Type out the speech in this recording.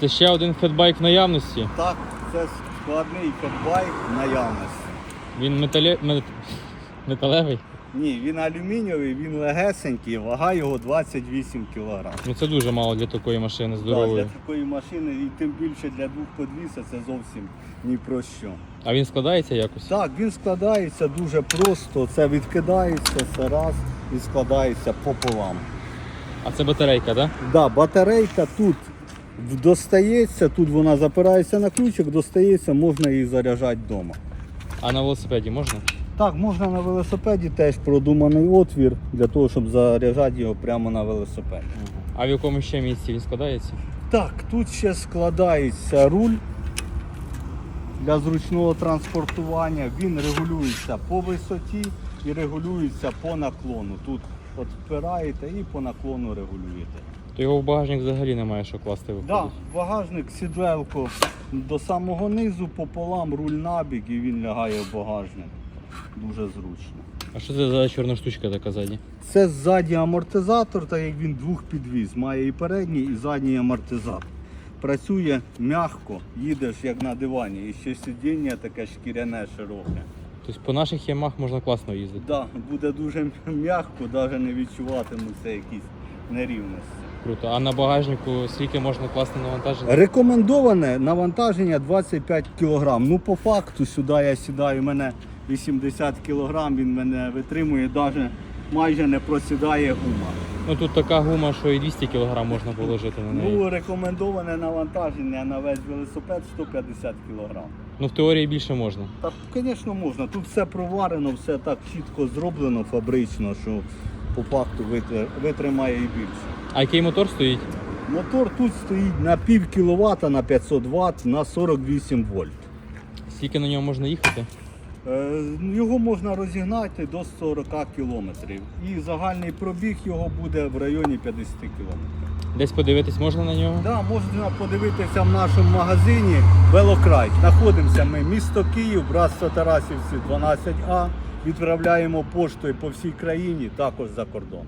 Це ще один фетбайк в наявності. Так, це складний фетбайк наявності. Він метале... мет- металевий. Ні, він алюмінієвий, він легесенький, вага його 28 кг. Ну це дуже мало для такої машини Так, здорової. для такої машини і тим більше для двох подвіса це зовсім ні про що. А він складається якось? Так, він складається дуже просто. Це відкидається все раз і складається пополам. А це батарейка, так? Да? Да, батарейка тут достається, тут вона запирається на ключик, достається, можна її заряджати вдома. А на велосипеді можна? Так, можна на велосипеді теж продуманий отвір для того, щоб заряджати його прямо на велосипеді. А в якому ще місці він складається? Так, тут ще складається руль для зручного транспортування. Він регулюється по висоті і регулюється по наклону. Тут от впираєте і по наклону регулюєте. То його в багажник взагалі немає що класти виходить. Да, багажник, сідлелко до самого низу, пополам, руль набік і він лягає в багажник. Дуже зручно. А що це за чорна штучка така ззаді? Це ззаді амортизатор, так як він двох підвіз. Має і передній, і задній амортизатор. Працює м'яко, їдеш як на дивані. І ще сидіння таке шкіряне широке. Тобто по наших ямах можна класно їздити. Да, буде дуже м'яко, навіть не відчуватимуться якісь нерівності. Круто. А на багажнику скільки можна класти навантаження? Рекомендоване навантаження 25 кг. Ну, по факту, сюди я сідаю, у мене 80 кг, він мене витримує, навіть майже не просідає гума. Ну тут така гума, що і 200 кг можна положити на неї. Ну, рекомендоване навантаження на весь велосипед 150 кг. Ну в теорії більше можна. Так, звісно, можна. Тут все проварено, все так чітко зроблено фабрично, що по факту витримає і більше. А який мотор стоїть? Мотор тут стоїть на пів кіловата на 500 Вт на 48 вольт. Скільки на ньому можна їхати? Е, Його можна розігнати до 40 кілометрів. І загальний пробіг його буде в районі 50 кілометрів. Десь подивитись можна на нього? Да, можна подивитися в нашому магазині Велокрай. Знаходимося ми місто Київ, братство Тарасівці 12А. Відправляємо поштою по всій країні, також за кордон.